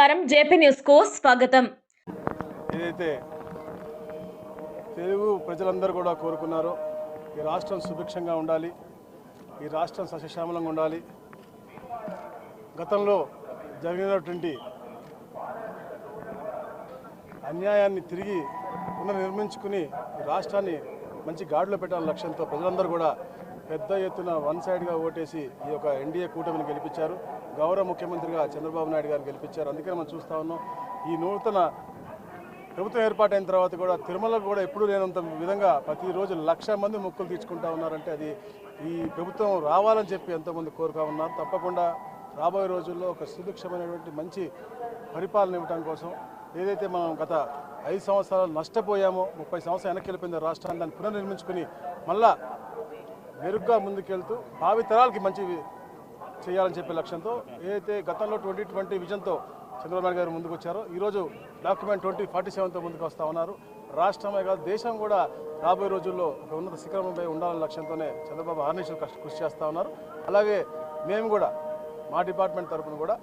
నమస్కారం. జేపీ న్యూస్కు స్వాగతం. ఏదైతే తెలుగు ప్రజలందరూ కూడా కోరుకున్నారో ఈ రాష్ట్రం సుభిక్షంగా ఉండాలి. ఈ రాష్ట్రం సస్యశ్యామలంగా ఉండాలి. గతంలో జరిగినటువంటి అన్యాయాన్ని తిరిగి పునర్నిర్మించుకుని ఈ రాష్ట్రాన్ని మంచి గాడిలో పెట్టాలనే లక్ష్యంతో ప్రజలందరూ కూడా పెద్ద ఎత్తున వన్ సైడ్గా ఓటేసి ఈ యొక్క ఎన్డీఏ కూటమిని గెలిపించారు. గౌరవ ముఖ్యమంత్రిగా చంద్రబాబు నాయుడు గారిని గెలిపించారు. అందుకని మనం చూస్తా ఉన్నాం. ఈ నూతన ప్రభుత్వం ఏర్పాటైన తర్వాత కూడా తిరుమలకు కూడా ఎప్పుడూ లేనంత విధంగా ప్రతిరోజు లక్ష మంది మొక్కులు తీర్చుకుంటా ఉన్నారంటే అది ఈ ప్రభుత్వం రావాలని చెప్పి ఎంతోమంది కోరుకా ఉన్నారు. తప్పకుండా రాబోయే రోజుల్లో ఒక సుభిక్షమైనటువంటి మంచి పరిపాలన ఇవ్వడం కోసం ఏదైతే మనం గత ఐదు సంవత్సరాలు నష్టపోయామో ముప్పై సంవత్సరాలు వెనక్కి వెళ్ళిపోయిందో రాష్ట్రాన్ని దాన్ని పునర్నిర్మించుకుని మళ్ళా మెరుగ్గా ముందుకెళ్తూ భావితరాలకి మంచి చేయాలని చెప్పే లక్ష్యంతో ఏదైతే గతంలో ట్వంటీ ట్వంటీ విజన్తో చంద్రబాబు గారు ముందుకు వచ్చారో ఈరోజు డాక్యుమెంట్ ట్వంటీ ఫార్టీ సెవెన్తో ముందుకు వస్తూ ఉన్నారు. రాష్ట్రమే కాదు దేశం కూడా రాబోయే రోజుల్లో ఒక ఉన్నత శిఖరంపై ఉండాలనే లక్ష్యంతోనే చంద్రబాబు ఆర్నిషలు కృషి చేస్తూ ఉన్నారు. అలాగే మేము కూడా మా డిపార్ట్మెంట్ తరఫున కూడా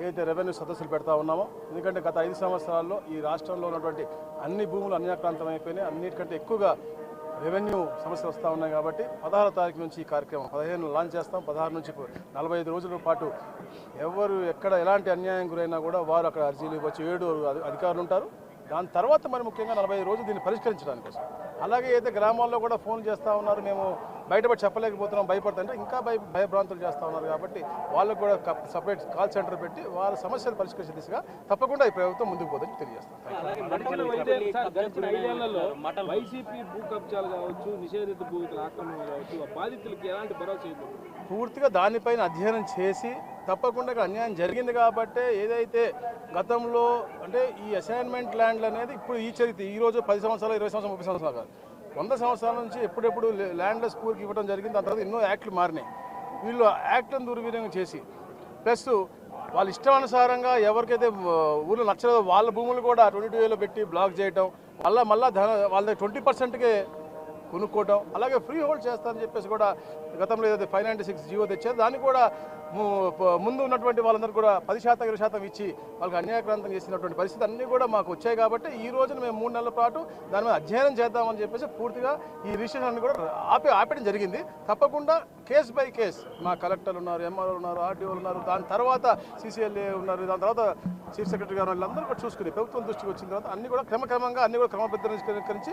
ఏదైతే రెవెన్యూ సదస్సులు పెడతా ఉన్నామో ఎందుకంటే గత ఐదు సంవత్సరాల్లో ఈ రాష్ట్రంలో ఉన్నటువంటి అన్ని భూములు అన్యాక్రాంతం అయిపోయినాయి అన్నిటికంటే ఎక్కువగా రెవెన్యూ సమస్యలు వస్తూ ఉన్నాయి కాబట్టి పదహారో తారీఖు నుంచి ఈ కార్యక్రమం పదిహేను లాంచ్ చేస్తాం. పదహారు నుంచి నలభై ఐదు రోజుల పాటు ఎవరు ఎక్కడ ఎలాంటి అన్యాయం గురైనా కూడా వారు అక్కడ అర్జీలు ఇవ్వచ్చు. ఏడు అధికారులు ఉంటారు. దాని తర్వాత మరి ముఖ్యంగా నలభై ఐదు రోజులు దీన్ని పరిష్కరించడానికి కోసం అలాగే అయితే గ్రామాల్లో కూడా ఫోన్ చేస్తూ ఉన్నారు మేము బయటపడి చెప్పలేకపోతున్నాం భయపడుతుంటే ఇంకా భయ భయభ్రాంతులు చేస్తూ ఉన్నారు కాబట్టి వాళ్ళకు కూడా సపరేట్ కాల్ సెంటర్ పెట్టి వాళ్ళ సమస్యలు పరిష్కరించే దిశగా తప్పకుండా ఈ ప్రభుత్వం ముందుకు పోదని తెలియజేస్తాం. వైసీపీ భూ కబ్జాలు కావచ్చు నిషేధిత భూమికల ఆక్రమణ కావచ్చు ఆ బాధితులకి ఎలాంటి భరోసా ఇవ్వదు పూర్తిగా దానిపైన అధ్యయనం చేసి తప్పకుండా ఇక్కడ అన్యాయం జరిగింది కాబట్టే ఏదైతే గతంలో అంటే ఈ అసైన్మెంట్ ల్యాండ్లు అనేది ఇప్పుడు ఈ చరిత్ర ఈ రోజు పది సంవత్సరాలు ఇరవై సంవత్సరాలు ముప్పై సంవత్సరాలు వంద సంవత్సరాల నుంచి ఎప్పుడెప్పుడు ల్యాండ్లెస్ పూర్కి ఇవ్వడం జరిగింది. దాని తర్వాత ఎన్నో యాక్ట్లు మారినాయి. వీళ్ళు యాక్ట్లను దుర్వినియోగం చేసి ప్లస్ వాళ్ళ ఇష్టానుసారంగా ఎవరికైతే ఊళ్ళో నచ్చలేదో వాళ్ళ భూములు కూడా ట్వంటీ టూ ఏలో పెట్టి బ్లాక్ చేయటం మళ్ళీ మళ్ళీ ధన వాళ్ళ ట్వంటీ పర్సెంట్కే కొనుక్కోవటం అలాగే ఫ్రీ హోల్డ్ చేస్తారని చెప్పేసి కూడా గతంలో ఏదైతే ఫైవ్ నైంటీ సిక్స్ జీవో తెచ్చారు దాన్ని కూడా ముందు ఉన్నటువంటి వాళ్ళందరూ కూడా పది శాతం ఇరవై శాతం ఇచ్చి వాళ్ళకి అన్యాయక్రాంతం చేసినటువంటి పరిస్థితి అన్నీ కూడా మాకు వచ్చాయి కాబట్టి ఈ రోజున మేము మూడు నెలల పాటు దాని మీద అధ్యయనం చేద్దామని చెప్పేసి పూర్తిగా ఈ రిజిస్ట్రేషన్ అన్ని కూడా ఆపి ఆపడం జరిగింది. తప్పకుండా కేస్ బై కేస్ మా కలెక్టర్లు ఉన్నారు ఎంఆర్ఓ ఉన్నారు ఆర్డీఓలు ఉన్నారు. దాని తర్వాత సీసీఎల్ఏ ఉన్నారు. దాని తర్వాత చీఫ్ సెక్రటరీ గారు వాళ్ళందరూ కూడా చూసుకుని ప్రభుత్వం దృష్టికి వచ్చిన తర్వాత అన్ని కూడా క్రమక్రమంగా అన్ని కూడా క్రమబద్ధీకరించి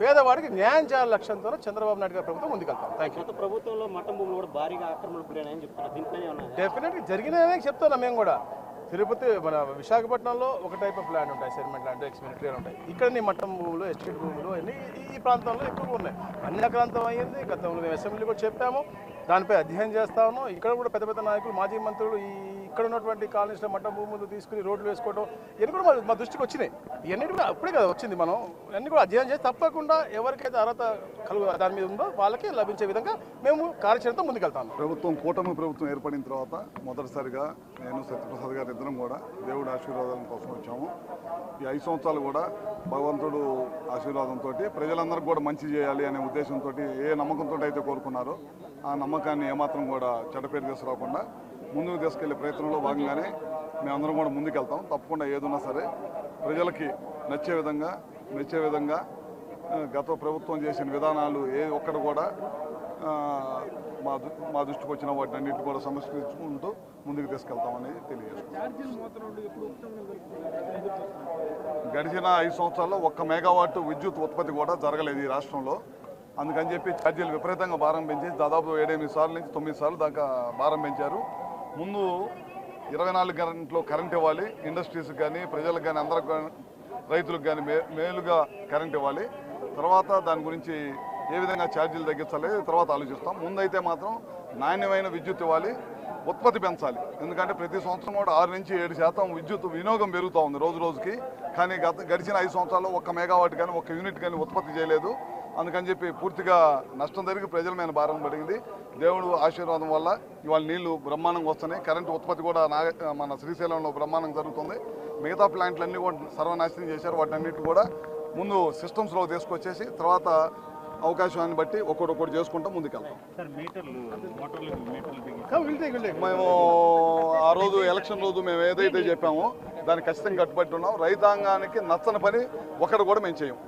పేదవాడికి న్యాయం చేయాల లక్ష్యంతో చంద్రబాబు నాయుడు గారి ప్రభుత్వం ముందుకెళ్తాం థ్యాంక్ యూ ప్రభుత్వంలో మఠం భూములు కూడా భారీగా ఆక్రమణకు గురైనాయని చెప్తున్నారు. దీనిపైన డెఫినెట్గా జరిగినాయనే చెప్తాను మేము కూడా. తిరుపతి మన విశాఖపట్నంలో ఒక టైప్ ఆఫ్ ల్యాండ్ ఉంటాయి సెరిమెంట్ ల్యాండ్ ఎక్స్ మిలిటరీ ఉంటాయి. ఇక్కడ నీ మట్టం భూములు ఎస్టేట్ భూములు అన్ని ఈ- ప్రాంతంలో ఎక్కువగా ఉన్నాయి. అన్యాక్రాంతం అయ్యింది గతంలో మేము అసెంబ్లీ కూడా చెప్పాము. దానిపై అధ్యయనం చేస్తాము ఇక్కడ కూడా పెద్ద పెద్ద నాయకులు మాజీ మంత్రులు ఈ ఇక్కడ ఉన్నటువంటి కాలనీస్లో భూమి ముందు తీసుకుని రోడ్లు వేసుకోవడం ఇవన్నీ కూడా మా- దృష్టికి వచ్చినాయి. ఇవన్నీ కూడా అప్పుడే కదా వచ్చింది మనం. ఇవన్నీ కూడా అధ్యయనం చేసి తప్పకుండా ఎవరికైతే అర్హత కలుగు దాని మీద ఉందో వాళ్ళకి లభించే విధంగా మేము కార్యాచరణతో ముందుకెళ్తాము ప్రభుత్వం కూటమి ప్రభుత్వం ఏర్పడిన తర్వాత మొదటిసారిగా నేను సత్యప్రసాద్ గారి ఇద్దరం కూడా దేవుడి ఆశీర్వాదాల కోసం వచ్చాము. ఈ ఐదు సంవత్సరాలు కూడా భగవంతుడు ఆశీర్వాదంతో ప్రజలందరికీ కూడా మంచి చేయాలి అనే ఉద్దేశంతో ఏ నమ్మకంతో అయితే కోరుకున్నారో ఆ నమ్మకాన్ని ఏమాత్రం కూడా చెడ్డపేరు తీసుకురాకుండా ముందుకు తీసుకెళ్ళే ప్రయత్నంలో భాగంగానే మేమందరం కూడా ముందుకెళ్తాం. తప్పకుండా ఏదున్నా సరే ప్రజలకి నచ్చే విధంగా మెచ్చే విధంగా గత ప్రభుత్వం చేసిన విధానాలు ఏ ఒక్కటి కూడా మా మా దృష్టికి వచ్చిన వాటిని అన్నింటి కూడా సమస్కరించుకుంటూ ముందుకు తీసుకెళ్తామని తెలియజేస్తున్నాం. గడిచిన ఐదు సంవత్సరాల్లో ఒక్క మెగావాట్ విద్యుత్ ఉత్పత్తి కూడా జరగలేదు ఈ రాష్ట్రంలో. అందుకని చెప్పి ఛార్జీలు విపరీతంగా భారం పెంచి దాదాపు ఏడెనిమిది సార్లు నుంచి తొమ్మిది సార్లు దాకా భారం పెంచారు ముందు ఇరవై నాలుగు గంటలు కరెంట్ ఇవ్వాలి. ఇండస్ట్రీస్కి కానీ ప్రజలకు కానీ అందరికి కానీ రైతులకు కానీ మే మేలుగా కరెంట్ ఇవ్వాలి. తర్వాత దాని గురించి ఏ విధంగా ఛార్జీలు తగ్గించాలి తర్వాత ఆలోచిస్తాం. ముందైతే మాత్రం నాణ్యమైన విద్యుత్ ఇవ్వాలి. ఉత్పత్తి పెంచాలి. ఎందుకంటే ప్రతి సంవత్సరం కూడా ఆరు నుంచి ఏడు శాతం విద్యుత్ వినియోగం పెరుగుతూ ఉంది రోజు రోజుకి. కానీ గత గడిచిన ఐదు సంవత్సరాల్లో ఒక్క మెగావాట్ కానీ ఒక్క యూనిట్ కానీ ఉత్పత్తి చేయలేదు. అందుకని చెప్పి పూర్తిగా నష్టం జరిగి ప్రజల మీద భారం పడింది. దేవుడు ఆశీర్వాదం వల్ల ఇవాళ నీళ్ళు బ్రహ్మాండంగా వస్తున్నాయి. కరెంటు ఉత్పత్తి కూడా నాగ మన శ్రీశైలంలో బ్రహ్మాండంగా జరుగుతుంది. మిగతా ప్లాంట్లన్నీ కూడా సర్వనాశనం చేశారు. వాటన్నిటి కూడా ముందు సిస్టమ్స్లో తీసుకొచ్చేసి తర్వాత అవకాశాన్ని బట్టి ఒక్కొక్కటి చేసుకుంటా ముందుకెళ్తాం. మీటర్లు బిగించి మేము ఆ రోజు ఎలక్షన్ రోజు మేము ఏదైతే చెప్పామో దాన్ని ఖచ్చితంగా కట్టుబడి ఉన్నాం. రైతాంగానికి నచ్చని పని ఒకటి కూడా మేము చేయం.